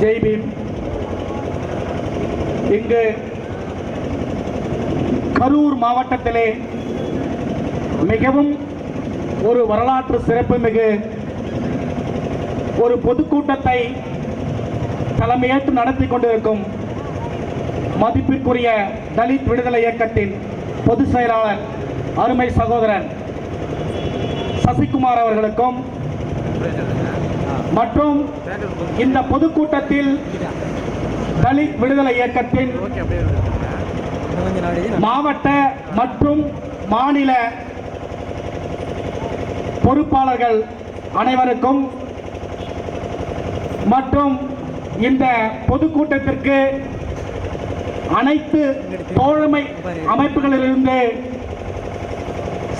ஜெய் பீம் இங்கு கரூர் மாவட்டத்திலே மிகவும் ஒரு வரலாற்று சிறப்புமிகு ஒரு பொதுக்கூட்டத்தை தலைமையேற்று நடத்தி கொண்டிருக்கும் மதிப்பிற்குரிய தலித் விடுதலை இயக்கத்தின் பொதுச் செயலாளர் அருமை சகோதரன் சசிகுமார் அவர்களுக்கும் மற்றும் இந்த பொதுக்கூட்டத்தில் தலித் விடுதலை இயக்கத்தின் மாவட்ட மற்றும் மாநில பொறுப்பாளர்கள் அனைவருக்கும் மற்றும் இந்த பொதுக்கூட்டத்திற்கு அனைத்து தோழமை அமைப்புகளிலிருந்து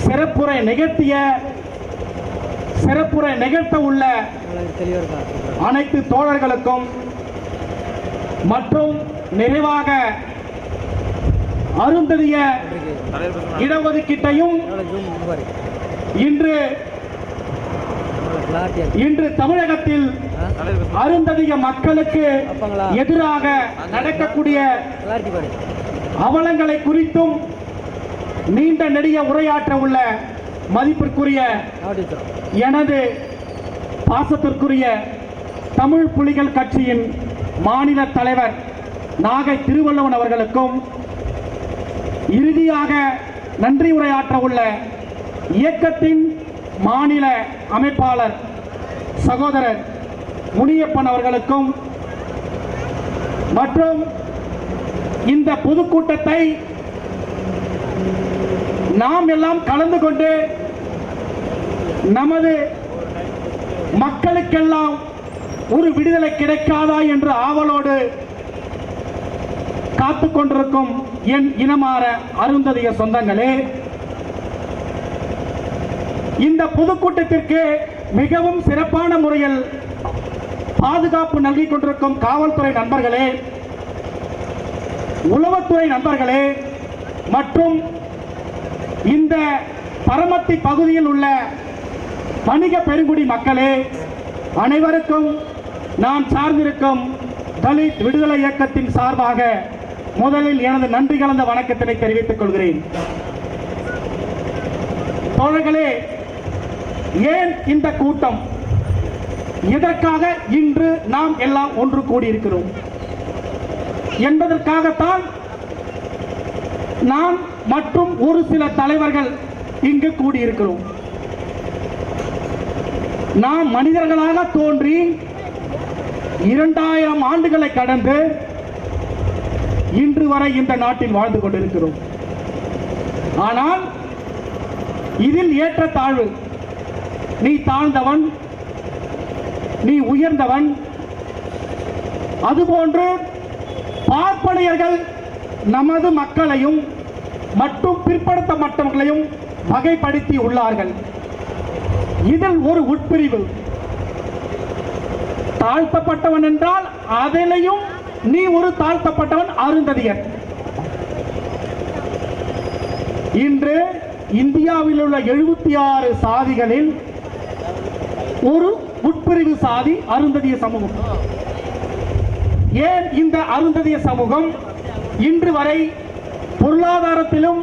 சிறப்புரை நிகழ்த்திய சிறப்புரை நிகழ்த்த உள்ள அனைத்து தோழர்களுக்கும் மற்றும் நிறைவாக அருந்ததிய இடஒதுக்கீட்டையும் இன்று இன்று தமிழகத்தில் அருந்ததிய மக்களுக்கு? எதிராக நடக்கக்கூடிய அவலங்களை குறித்தும் நீண்ட நெடிய உரையாற்ற உள்ள மதிப்பிற்குரிய எனது பாசத்திற்குரிய தமிழ் புலிகள் கட்சியின் மாநில தலைவர் நாகை திருவள்ளுவன் அவர்களுக்கும் இறுதியாக நன்றி உரையாற்ற உள்ள இயக்கத்தின் மாநில அமைப்பாளர் சகோதரர் முனியப்பன் அவர்களுக்கும் மற்றும் இந்த பொதுக்கூட்டத்தை நாம் எல்லாம் கலந்து கொண்டு நமது மக்களுக்கெல்லாம் ஒரு விடுதலை கிடைக்காதா என்ற ஆவலோடு காத்து கொண்டிருக்கும் என் இனமாற அருந்ததிய சொந்தங்களே இந்த பொதுக்கூட்டத்திற்கு மிகவும் சிறப்பான முறையில் பாதுகாப்பு நல்கிக் கொண்டிருக்கும் காவல்துறை நண்பர்களே உளவுத்துறை நண்பர்களே மற்றும் இந்த பரமத்தி பகுதியில் உள்ள வணிக பெருங்குடி மக்களே அனைவருக்கும் நான் சார்ந்திருக்கும் தலித் விடுதலை இயக்கத்தின் சார்பாக முதலில் எனது நன்றி கலந்த வணக்கத்தினை தெரிவித்துக் கொள்கிறேன். தோழர்களே ஏன் இந்த கூட்டம்? எதற்காக இன்று நாம் எல்லாம் ஒன்று கூடியிருக்கிறோம். என்பதற்காகத்தான் நான் மற்றும் ஒரு சில தலைவர்கள் இங்கு கூடியிருக்கிறோம். நாம் மனிதர்களாக தோன்றி இரண்டாயிரம் ஆண்டுகளை கடந்து இன்று வரை இந்த நாட்டில் வாழ்ந்து கொண்டிருக்கிறோம். ஆனால் இதில் ஏற்ற தாழ்வு நீ தாழ்ந்தவன் நீ உயர்ந்தவன் அதுபோன்று பார்ப்பனையர்கள் நமது மக்களையும் மற்றும் பிற்படுத்தப்பட்டவர்களையும் வகைப்படுத்தி உள்ளார்கள். இதில் ஒரு உட்பிரிவு. தாழ்த்தப்பட்டவன் என்றால் அதிலையும் நீ ஒரு தாழ்த்தப்பட்டவன் அருந்ததியர் இன்று இந்தியாவில் உள்ள எழுபத்தி ஆறு சாதிகளில் ஒரு உட்பிரிவு சாதி அருந்ததிய சமூகம். ஏன் இந்த அருந்ததிய சமூகம் இன்று வரை பொருளாதாரத்திலும்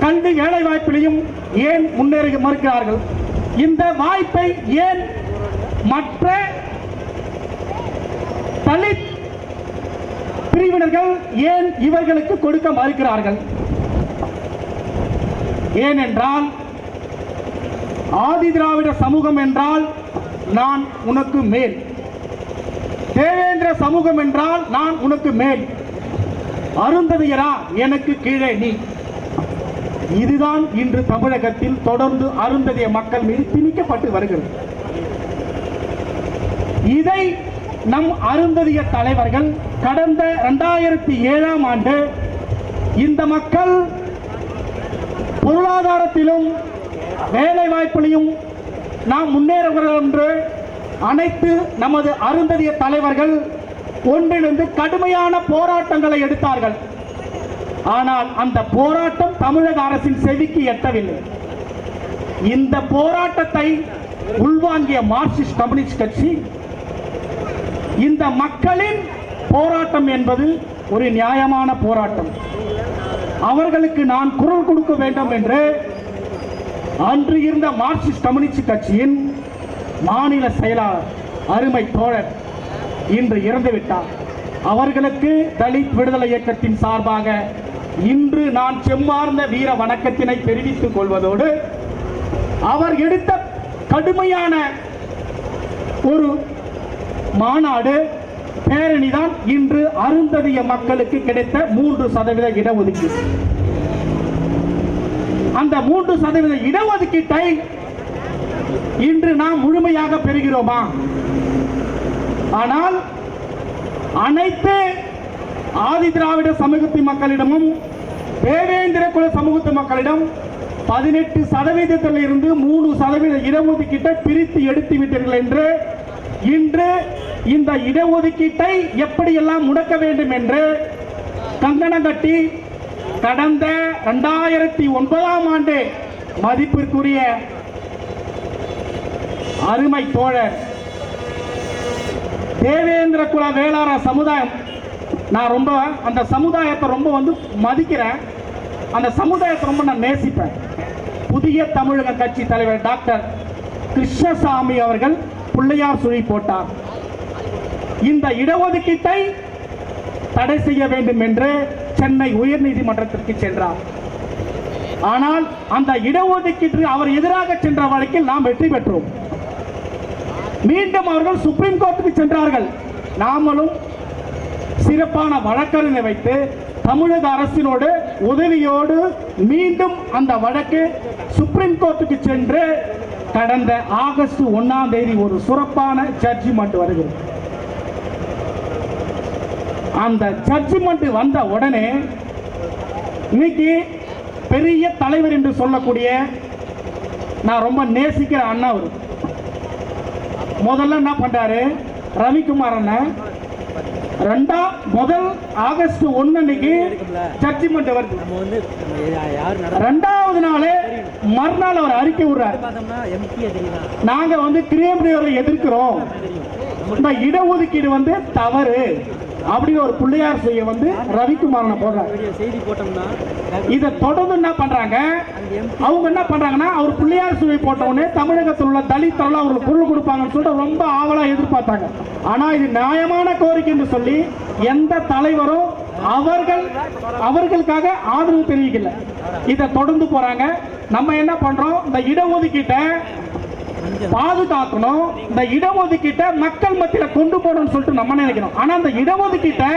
கல்வி வேலை வாய்ப்பிலையும் ஏன் முன்னேறி மறுக்கிறார்கள்? இந்த வாய்ப்பை ஏன் மற்ற தலித் பிரிவினர்கள் ஏன் இவர்களுக்கு கொடுக்க மறுக்கிறார்கள்? ஏனென்றால் ஆதி திராவிட சமூகம் என்றால் நான் உனக்கு மேல். தேவேந்திர சமூகம் என்றால் நான் உனக்கு மேல். அருந்ததியரா எனக்கு கீழே நீ. இதுதான் இன்று தமிழகத்தில் தொடர்ந்து அருந்ததிய மக்கள் மீது திணிக்கப்பட்டு வருகிறது. இதை நம் அருந்ததிய தலைவர்கள் கடந்த இரண்டாயிரத்தி ஏழாம் ஆண்டு இந்த மக்கள் பொருளாதாரத்திலும் வேலை வாய்ப்பிலையும் நாம் முன்னேறுகிறோம் என்று அனைத்து நமது அருந்ததிய தலைவர்கள் ஒன்றிணைந்து கடுமையான போராட்டங்களை எடுத்தார்கள். ஆனால் அந்த போராட்டம் தமிழக அரசின் செவிக்கு எட்டவில்லை. இந்த போராட்டத்தை உள்வாங்கிய மார்க்சிஸ்ட் கம்யூனிஸ்ட் கட்சி இந்த மக்களின் போராட்டம் என்பது ஒரு நியாயமான போராட்டம். அவர்களுக்கு நான் குரல் கொடுக்க வேண்டும் என்று அன்று இருந்த மார்க்சிஸ்ட் கம்யூனிஸ்ட் கட்சியின் மாநில செயலாளர் அருமை தோழர் இன்று இறந்துவிட்டார். அவர்களுக்கு தலித் விடுதலை இயக்கத்தின் சார்பாக இன்று நான் செம்மார்ந்த வீர வணக்கத்தினை தெரிவித்துக் கொள்வதோடு அவர் எடுத்த கடுமையான ஒரு மாநாடு பேரணி தான் இன்று அருந்ததிய மக்களுக்கு கிடைத்த மூன்று சதவீத இடஒதுக்கீடு. அந்த மூன்று சதவீத இடஒதுக்கீட்டை இன்று நாம் முழுமையாக பெறுகிறோமா? ஆனால் அனைத்து ஆதி திராவிட சமூகத்து மக்களிடமும் தேவேந்திர குல சமூகத்து மக்களிடம் பதினெட்டு சதவீதத்தில் இருந்து மூணு சதவீத இடஒதுக்கீட்டை பிரித்து எடுத்து விட்டீர்கள் என்று இன்று இந்த இடஒதுக்கீட்டை எப்படியெல்லாம் முடக்க வேண்டும் என்று கங்கணம் கட்டி கடந்த இரண்டாயிரத்தி ஒன்பதாம் ஆண்டு மதிப்பிற்குரிய அருமை தோழர் தேவேந்திர குல வேளாள சமுதாயம் நான் ரொம்ப அந்த சமுதாயத்தை ரொம்ப வந்து மதிக்கிறேன். அந்த சமுதாயத்தை ரொம்ப நான் நேசிப்பேன். புதிய தமிழக கட்சி தலைவர் டாக்டர் கிருஷ்ணசாமி அவர்கள் பிள்ளையார் சுழி போட்டார். இந்த இடஒதுக்கீட்டை தடை செய்ய வேண்டும் என்று சென்னை உயர்நீதிமன்றத்திற்கு சென்றார். ஆனால் அந்த இடஒதுக்கீட்டு அவர் எதிராக சென்ற வழக்கில் நாம் வெற்றி பெற்றோம். மீண்டும் அவர்கள் சுப்ரீம் கோர்ட்டுக்கு சென்றார்கள். நாமளும் சிறப்பான வழக்கறிஞரை வைத்து தமிழக அரசினோடு உதவியோடு மீண்டும் அந்த வழக்கு சுப்ரீம் கோர்ட்டுக்கு சென்று கடந்த ஆகஸ்ட் ஒன்னாம் தேதி ஒரு சிறப்பான ஜட்ஜ்மெண்ட் வருகிறது. அந்த ஜட்ஜ்மெண்ட் வந்த உடனே இன்னைக்கு பெரிய தலைவர் என்று சொல்லக்கூடிய நான் ரொம்ப நேசிக்கிற அண்ணா அவர். முதல்ல என்ன பண்றாரு? ரவிக்குமார் அண்ணன் ரெண்டா முதல் ஆகஸ்ட் ஒன்னு அன்னைக்கு ஜட்ஜிமெண்ட் வருது. நட ரெண்டாவது நாள் மறுநாள் அவர் அறிக்கை விடுறாரு. நாங்க வந்து கிரியேட்டிவரை எதிர்க்கிறோம். இந்த இடஒதுக்கீடு வந்து தவறு. அப்படின்னு ஒரு பிள்ளையார் செய்ய வந்து ரவிக்குமாரனை போடுறாரு. செய்தி போட்டோம்னா இதை தொடர்ந்து என்ன பண்றாங்க? அவங்க என்ன பண்றாங்கன்னா அவர் பிள்ளையார் சுவை போட்டவுடனே தமிழகத்தில் உள்ள தலித்தரெல்லாம் அவங்களுக்கு பொருள் கொடுப்பாங்கன்னு சொல்லிட்டு ரொம்ப ஆவலா எதிர்பார்த்தாங்க. ஆனா இது நியாயமான கோரிக்கை என்று சொல்லி எந்த தலைவரும் அவர்கள் அவர்களுக்காக ஆதரவு தெரிவிக்கல. இதை தொடர்ந்து போறாங்க. நம்ம என்ன பண்றோம்? இந்த இடஒதுக்கீட்டை பாதுகாக்கணும். இந்த இடஒதுக்கீட்டை மக்கள் மத்தியில கொண்டு போகணும்னு சொல்லிட்டு நம்ம நினைக்கணும். ஆனா இந்த இடஒதுக்கீட்டை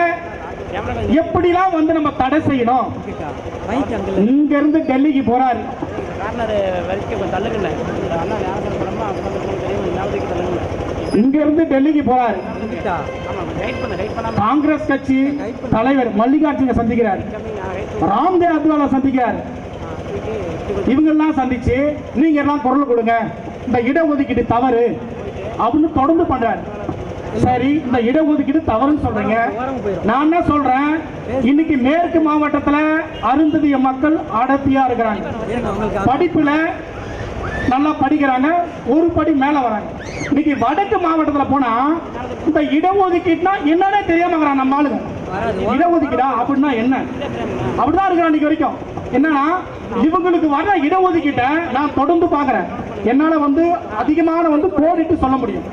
எப்படிலாம் வந்து நம்ம தடை செய்யணும்? இங்க இருந்து டெல்லிக்கு போறாரு. இங்க இருந்து டெல்லிக்கு போறாரு. காங்கிரஸ் கட்சி தலைவர் மல்லிகார்ஜுன சந்திக்கிறார். ராம்தேவ் அத்வாலை சந்திக்கிறார். இவங்கெல்லாம் சந்திச்சு நீங்க எல்லாம் குரல் கொடுங்க. இந்த இடஒதுக்கீடு தவறு. அப்படின்னு தொடர்ந்து பண்றாரு. சரி இந்த இடஒதுக்கீடு தவறுன்னு சொல்றீங்க. நான் என்ன சொல்றேன். இன்னைக்கு மேற்கு மாவட்டத்தில் அருந்ததிய மக்கள் அடர்த்தியா இருக்கிறாங்க. படிப்புல நல்லா படிக்கிறாங்க. ஒரு படி மேல வராங்க. இன்னைக்கு வடக்கு மாவட்டத்தில் போனா இந்த இடஒதுக்கீடுனா என்னன்னே தெரியாம இருக்கிறான் நம்ம ஆளுங்க. இடஒதுக்கீடா? அப்படின்னா என்ன? அப்படிதான் இருக்கிறான் இன்னைக்கு வரைக்கும். என்னன்னா இவங்களுக்கு வர இடஒதுக்கீட்டை நான் தொடர்ந்து பார்க்குறேன். என்னால வந்து அதிகமான வந்து போரிட்டு சொல்ல முடியும்.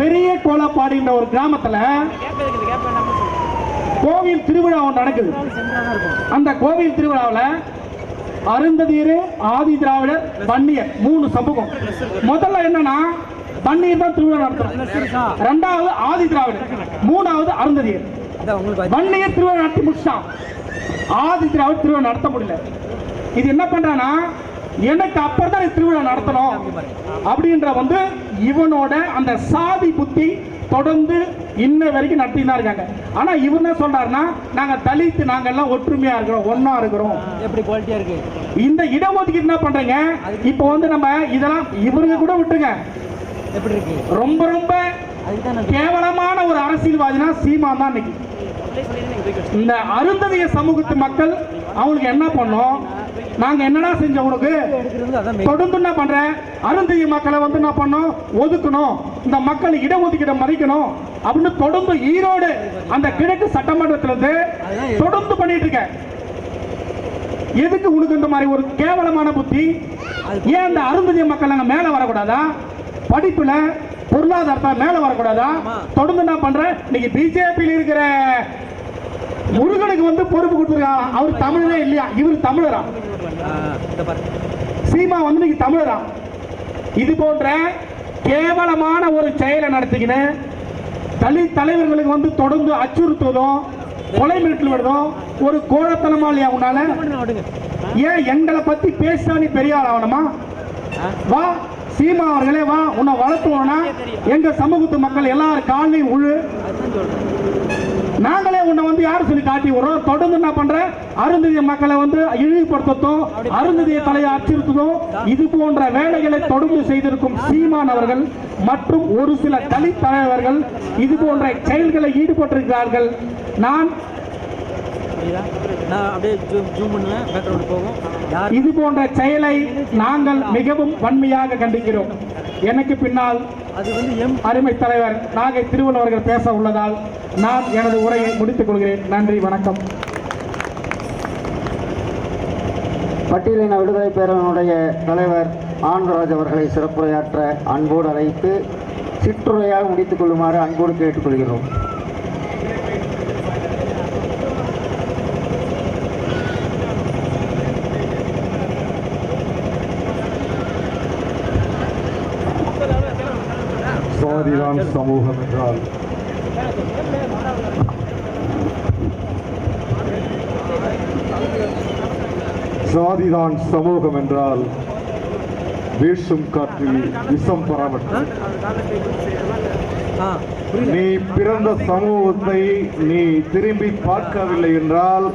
பெரிய கோலப்பாடின்ற ஒரு கிராமத்துல கோவில் திருவிழா ஒன்று நடக்குது. அந்த கோவில் திருவிழாவில் அருந்ததியர் ஆதி திராவிடர் வன்னியர் மூணு சமூகம். முதல்ல என்னன்னா வன்னியர் தான் திருவிழா நடத்துறோம் ரெண்டாவது ஆதி திராவிடர் மூணாவது அருந்ததியர். வன்னியர் திருவிழா நடத்தி முடிச்சிட்டான். ஆதி திராவிடர் திருவிழா நடத்த முடியல. இது என்ன பண்றானா எனக்கு அப்புறம் தான் திருவிழா நடத்தணும். அப்படின்ற வந்து இவனோட அந்த சாதி புத்தி தொடர்ந்து இன்ன வரைக்கும் நடத்திட்டு தான் இருக்காங்க. ஆனா இவர் என்ன சொல்றாருன்னா நாங்க தலித் நாங்க எல்லாம் ஒற்றுமையா இருக்கிறோம் ஒண்ணா இருக்கிறோம். எப்படி குவாலிட்டியா இருக்கு? இந்த இடஒதுக்கீடு என்ன பண்றீங்க? இப்போ வந்து நம்ம இதெல்லாம் இவருங்க கூட விட்டுங்க எப்படி இருக்கு? ரொம்ப ரொம்ப கேவலமான ஒரு அரசியல்வாதினா சீமான் தான் இன்னைக்கு. இந்த அருந்ததிய சமூகத்து மக்கள் அவங்களுக்கு என்ன பண்ணோம் நாங்க என்னடா செஞ்சோம் உனக்கு? தொடர்ந்து என்ன பண்ற. அருந்ததிய மக்களை வந்து என்ன பண்ணோம் ஒதுக்கணும். இந்த மக்கள் இடஒதுக்கீடு மறைக்கணும். அப்படின்னு தொடர்ந்து ஈரோடு அந்த கிழக்கு சட்டமன்றத்துல இருந்து தொடர்ந்து பண்ணிட்டு இருக்க. எதுக்கு உனக்கு இந்த மாதிரி ஒரு கேவலமான புத்தி? ஏன் அந்த அருந்ததிய மக்கள் நாங்கள் மேல வரக்கூடாதா? படிப்புல பொருளாதாரத்தை மேல வரக்கூடாதா? தொடர்ந்து என்ன பண்ற? இன்னைக்கு பிஜேபியில் இருக்கிற முருகனுக்கு வந்து பொறுப்பு கொடுத்துருக்காங்க அவர் தமிழரே இல்லையா? இவர் தமிழரா? சீமா வந்து இன்னைக்கு தமிழரா? இது போன்ற கேவலமான ஒரு செயலை நடத்திக்கின்னு தலித் தலைவர்களுக்கு வந்து தொடர்ந்து அச்சுறுத்துவதும் கொலை மிரட்டல் விடுறதும் ஒரு கோழத்தனமா இல்லையா உன்னால? ஏன் எங்களை பத்தி பேசினா பெரிய ஆள் ஆகணுமா வா சீமா அவர்களே வா உன்னை வளர்த்துவோம்னா எங்க சமூகத்து மக்கள் எல்லாரும் காலையும் உழு. நாங்களே உன்னை வந்து யார் சொல்லி காட்டி விடுறோம்? தொடர்ந்து என்ன பண்ற? அருந்ததிய மக்களை வந்து இழிவுபடுத்தத்தும் அருந்ததிய தலையை அச்சுறுத்துதும். இது போன்ற வேலைகளை தொடர்ந்து செய்திருக்கும் சீமான் அவர்கள் மற்றும் ஒரு சில தலித் தலைவர்கள் இது போன்ற செயல்களை ஈடுபட்டிருக்கிறார்கள். நான் நான் அப்படியே ஜூம் ஜூம் பண்ணுவேன் பேக்ரவுண்ட் போகும். யார் இது போன்ற செயலை நாங்கள் மிகவும் வன்மையாக கண்டிக்கிறோம். எனக்கு பின்னால் அது வந்து எம் அருமை தலைவர் நாகை திருவள்ளுவர் அவர்கள் பேச உள்ளதால் நான் எனது உரையை முடித்துக் கொள்கிறேன். நன்றி வணக்கம். பட்டியலின விடுதலை பேரவனுடைய தலைவர் ஆனந்தராஜ் அவர்களை சிறப்புரையாற்ற அன்போடு அழைத்து சிற்றுரையாக முடித்துக் கொள்ளுமாறு அன்போடு கேட்டுக்கொள்கிறோம். சாதிதான் சமூகம் என்றால் சாதிதான் சமூகம் என்றால் வீசும் காற்றில் விஷம் பரவட்டும் நீ பிறந்த சமூகத்தை நீ திரும்பி பார்க்கவில்லை என்றால்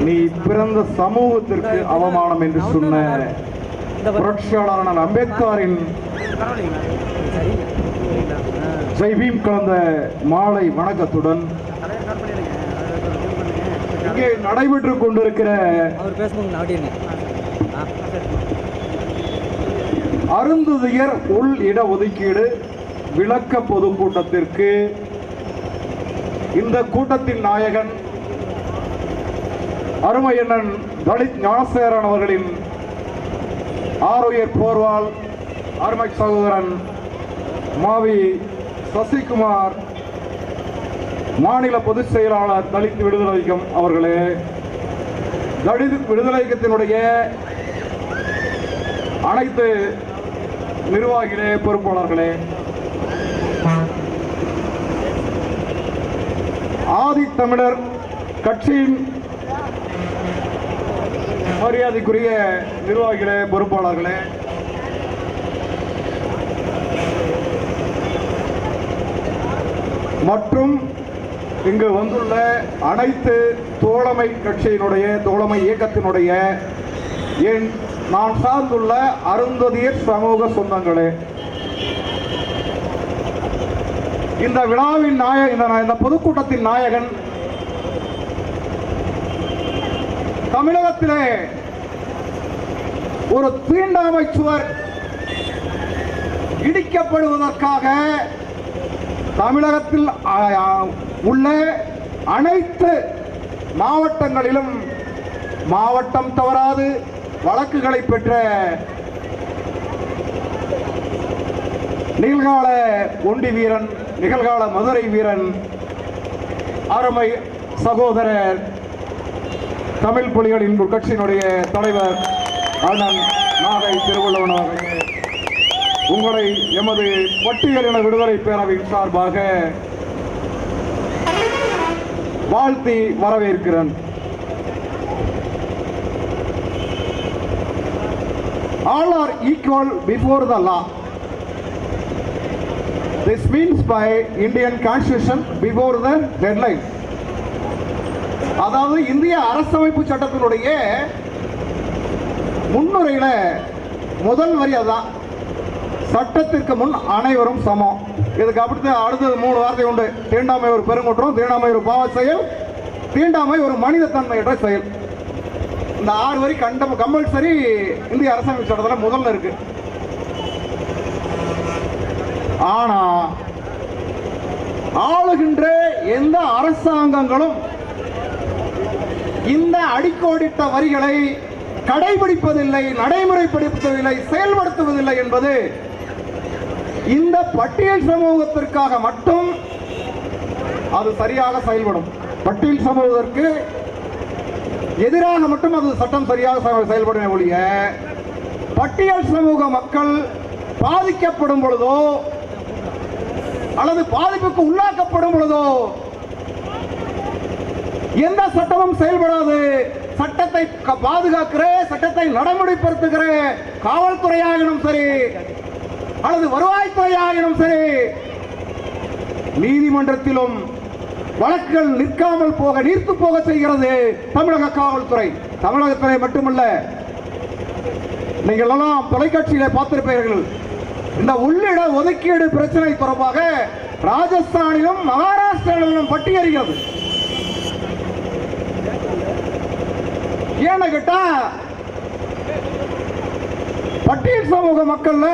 நீ பிறந்த சமூகத்திற்கு அவமானம் என்று சொன்ன புரட்சியாளரான அம்பேத்கரின் சரி. ஆ ஜெய்பீம் கலந்த மாலை வணக்கத்துடன் இங்கே நடைபெற்றுக் கொண்டிருக்கிற அருந்துதியர் உள் இட ஒதுக்கீடு விளக்க பொதுக்கூட்டத்திற்கு இந்த கூட்டத்தின் நாயகன் அருமையண்ணன் தலித் ஞானசேரன் அவர்களின் ஆரோயர் போர்வால் அருமை சகோதரன் மாவி சசிகுமார் மாநில பொதுச் செயலாளர் தலித் விடுதலை இயக்கம் அவர்களே தலித் விடுதலை இயக்கத்தினுடைய அனைத்து நிர்வாகிகளே பொறுப்பாளர்களே. ஆதித்தமிழர் கட்சியின் மரியாதைக்குரிய நிர்வாகிகளே பொறுப்பாளர்களே. மற்றும் இங்கு வந்துள்ள அனைத்து தோழமை கட்சியினுடைய தோழமை இயக்கத்தினுடைய என் நான் சார்ந்துள்ள அருந்ததியர் சமூக சொந்தங்களே. இந்த விழாவின் நாய இந்த பொதுக்கூட்டத்தின் நாயகன் தமிழகத்திலே ஒரு தீண்டாமை சுவர் இடிக்கப்படுவதற்காக தமிழகத்தில் உள்ள அனைத்து மாவட்டங்களிலும் மாவட்டம் தவறாது வழக்குகளை பெற்ற நிகழ்கால ஒண்டி வீரன் நிகழ்கால மதுரை வீரன் அருமை சகோதரர் தமிழ் புலிகளின் கட்சியினுடைய தலைவர் அண்ணன் நாகை திருவள்ளுவனாக உங்களை எமது பட்டியலின விடுதலை பேரவையின் சார்பாக வாழ்த்தி வரவேற்கிறேன். All are equal before the law. This means by indian constitution before the deadline. அதாவது இந்திய அரசமைப்பு சட்டத்தினுடைய முன்னுரையில முதல் வரி அதான் சட்டத்திற்கு முன் அனைவரும் சமம். இதுக்கு அடுத்து அடுத்தது மூணு வார்த்தை உண்டு. தீண்டாமை ஒரு பெருங்குற்றம் தீண்டாமை ஒரு பாவ செயல் தீண்டாமை ஒரு மனிதத்தன்மையற்ற செயல். இந்த ஆறு வரி கண்ட கம்பல்சரி இந்திய அரசமைப்பு சட்டத்தில் முதல்ல இருக்கு. ஆனா ஆளுகின்ற எந்த அரசாங்கங்களும் இந்த அடிக்கோடிட்ட வரிகளை கடைபிடிப்பதில்லை நடைமுறைப்படுத்துவதில்லை செயல்படுத்துவதில்லை என்பது இந்த பட்டியல் சமூகத்திற்காக மட்டும் அது சரியாக செயல்படும். பட்டியல் சமூகத்திற்கு எதிராக மட்டும் அது சட்டம் சரியாக செ- செயல்படும் ஒழிய பட்டியல் சமூக மக்கள் பாதிக்கப்படும் பொழுதோ அல்லது பாதிப்புக்கு உள்ளாக்கப்படும் பொழுதோ எந்த சட்டமும் செயல்படாது. சட்டத்தை க- பாதுகாக்கிற சட்டத்தை நடைமுறைப்படுத்துகிற காவல்துறையாகினும் சரி அல்லது வருவாய்த்துறையாகினும் சரி நீதிமன்றத்திலும் வழக்குகள் நிற்காமல் போக நீர்த்து போக செய்கிறது தமிழக காவல்துறை. தமிழகத்துறை மட்டுமல்ல நீங்கள் எல்லாம் தொலைக்காட்சியில பார்த்திருப்பீர்கள். இந்த உள்ளிட ஒதுக்கீடு பிரச்சனை தொடர்பாக ராஜஸ்தானிலும் மகாராஷ்டிராவிலும் பட்டியறிகிறது ஏன்னு கேட்டா பட்டியல் சமூக மக்கள்ல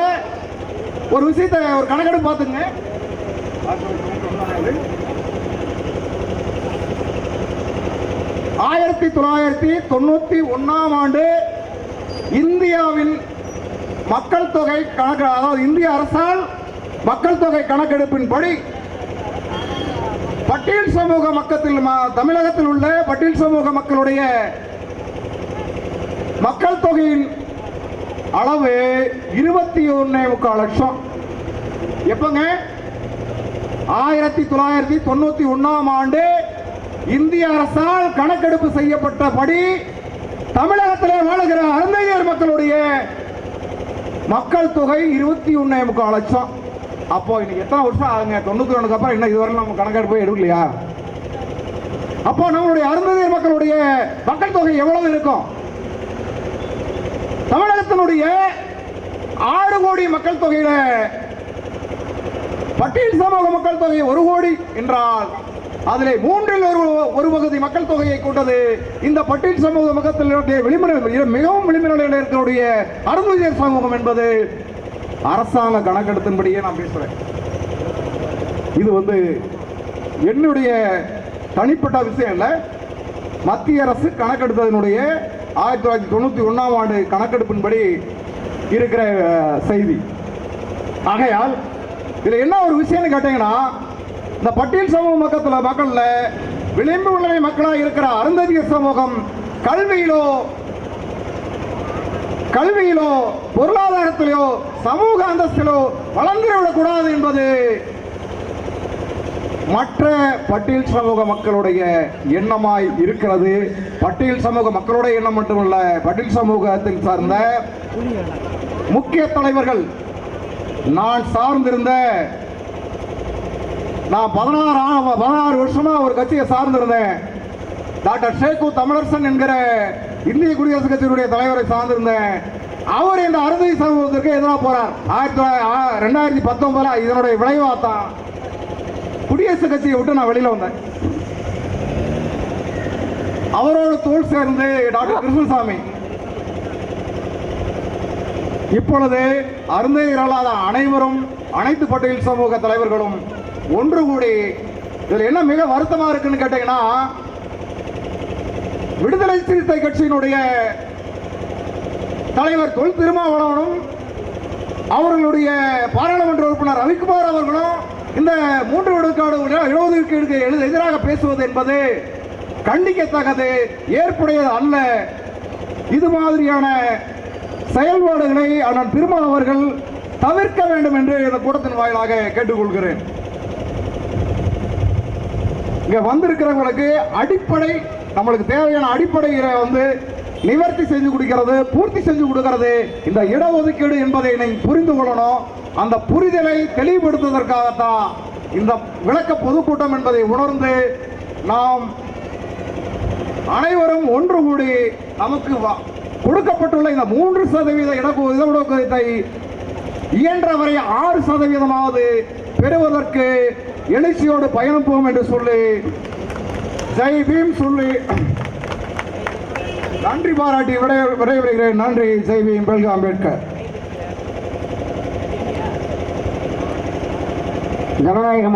ஒரு விஷயத்தை ஒரு கணக்கெடுப்பு பார்த்துங்க ஆயிரத்தி தொள்ளாயிரத்தி தொண்ணூற்றி ஒன்றாம் ஆண்டு இந்தியாவின் மக்கள் தொகை கணக்கு அதாவது இந்திய அரசால் மக்கள் தொகை கணக்கெடுப்பின்படி பட்டியல் சமூக மக்கத்தில் தமிழகத்தில் உள்ள பட்டியல் சமூக மக்களுடைய மக்கள் தொகையின் அளவு இருபத்தி ஒன்னே முக்கால் லட்சம். எப்பங்க? ஆயிரத்தி தொள்ளாயிரத்தி தொண்ணூத்தி ஒன்னாம் ஆண்டு இந்திய அரசால் கணக்கெடுப்பு செய்யப்பட்டபடி தமிழகத்தில் வாழுகிற அருந்தையர் மக்களுடைய மக்கள் தொகை இருபத்தி ஒன்னே முக்கால் லட்சம். அப்போ இன்னைக்கு எத்தனை வருஷம் ஆகுங்க? தொண்ணூத்தி ஒண்ணுக்கு அப்புறம் இன்னும் இதுவரை நம்ம கணக்கெடுப்பு எடுக்கலையா? அப்போ நம்மளுடைய அருந்ததியர் மக்களுடைய மக்கள் தொகை எவ்வளவு இருக்கும்? தமிழகத்தினுடைய ஆறு கோடி மக்கள் தொகையில பட்டியல் சமூக மக்கள் தொகை ஒரு கோடி என்றால் அதிலே மூன்றில் ஒரு ஒரு பகுதி மக்கள் தொகையை கொண்டது இந்த பட்டியல் சமூக மக்கத்தில் விளிம்புற மிகவும் விளிம்புநிலையில் இருக்கக்கூடிய அருந்ததியர் சமூகம் என்பது அரசாங்க கணக்கெடுத்தின்படியே நான் பேசுறேன். இது வந்து என்னுடைய தனிப்பட்ட விஷயம் இல்லை மத்திய அரசு கணக்கெடுத்ததனுடைய ஆயிரத்தி தொள்ளாயிரத்தி தொண்ணூற்றி ஒன்றாம் ஆண்டு கணக்கெடுப்பின்படி இருக்கிற செய்தி. ஆகையால் இதில் என்ன ஒரு விஷயம்னு கேட்டீங்கன்னா இந்த பட்டியல் சமூக மக்கத்துல மக்களில் விளிம்பு நிலை மக்களாக இருக்கிற அருந்ததியர் சமூகம் கல்வியிலோ கல்வியிலோ பொருளாதாரத்திலோ சமூக அந்தஸ்திலோ வளர்ந்து விடக்கூடாது என்பது மற்ற பட்டியல் சமூக மக்களுடைய எண்ணமாய் இருக்கிறது. பட்டியல் சமூக மக்களுடைய எண்ணம் மட்டுமல்ல பட்டியல் சமூகத்தில் சார்ந்த முக்கிய தலைவர்கள். நான் சார்ந்திருந்த நான் பதினாறு பதினாறு வருஷமா ஒரு கட்சியை சார்ந்திருந்தேன். டாக்டர் ஷேகு தமிழரசன் என்கிற இந்திய குடியரசு கட்சியினுடைய தலைவரை சார்ந்திருந்தேன். அவர் இந்த அறுதி சமூகத்திற்கு எதிராக போறார். ஆயிரத்தி தொள்ளாயிரத்தி ரெண்டாயிரத்தி பத்தொன்பதுல இதனுடைய விளைவாக தான் குடியரசு கட்சியை விட்டு நான் வெளியில் வந்தேன். அவரோட தோல் சேர்ந்து டாக்டர் கிருஷ்ணசாமி. இப்பொழுது அருந்தையர்களாத அனைவரும் அனைத்து பட்டியல் சமூக தலைவர்களும் ஒன்று கூடி இதில் என்ன மிக வருத்தமா இருக்குன்னு கேட்டீங்கன்னா விடுதலை சிறுத்தை கட்சியினுடைய தலைவர் தொல் திருமாவளவனும் அவர்களுடைய பாராளுமன்ற உறுப்பினர் ரவிக்குமார் அவர்களும் இந்த மூன்று விடுக்காடு இடஒதுக்கீடுக்கு எழு- எதிராக பேசுவது என்பது கண்டிக்கத்தக்கது ஏற்புடையது அல்ல. இது மாதிரியான செயல்பாடுகளை அண்ணன் திருமா அவர்கள் தவிர்க்க வேண்டும் என்று இந்த கூட்டத்தின் வாயிலாக கேட்டுக்கொள்கிறேன். இங்கே வந்திருக்கிறவங்களுக்கு அடிப்படை நம்மளுக்கு தேவையான அடிப்படைகளை வந்து நிவர்த்தி செஞ்சு கொடுக்கிறது பூர்த்தி செஞ்சு கொடுக்கிறது. இந்த இடஒதுக்கீடு என்பதை நீங்கள் புரிந்து கொள்ளணும். அந்த புரிதலை தெளிவுபடுத்துவதற்காகத்தான் இந்த விளக்க பொதுக்கூட்டம் என்பதை உணர்ந்து நாம் அனைவரும் ஒன்று கூடி நமக்கு கொடுக்கப்பட்டுள்ள இந்த மூன்று சதவீத இடஒதுக்கீட்டை இயன்றவரை ஆறு சதவீதமாவது பெறுவதற்கு எழுச்சியோடு பயணிப்போம் என்று சொல்லி ஜெய் பீம் சொல்லி நன்றி பாராட்டி விடை விடைபெறுகிறேன். நன்றி செய்வியும் பெல்கா அம்பேத்கர். ஜனநாயக மக்கள்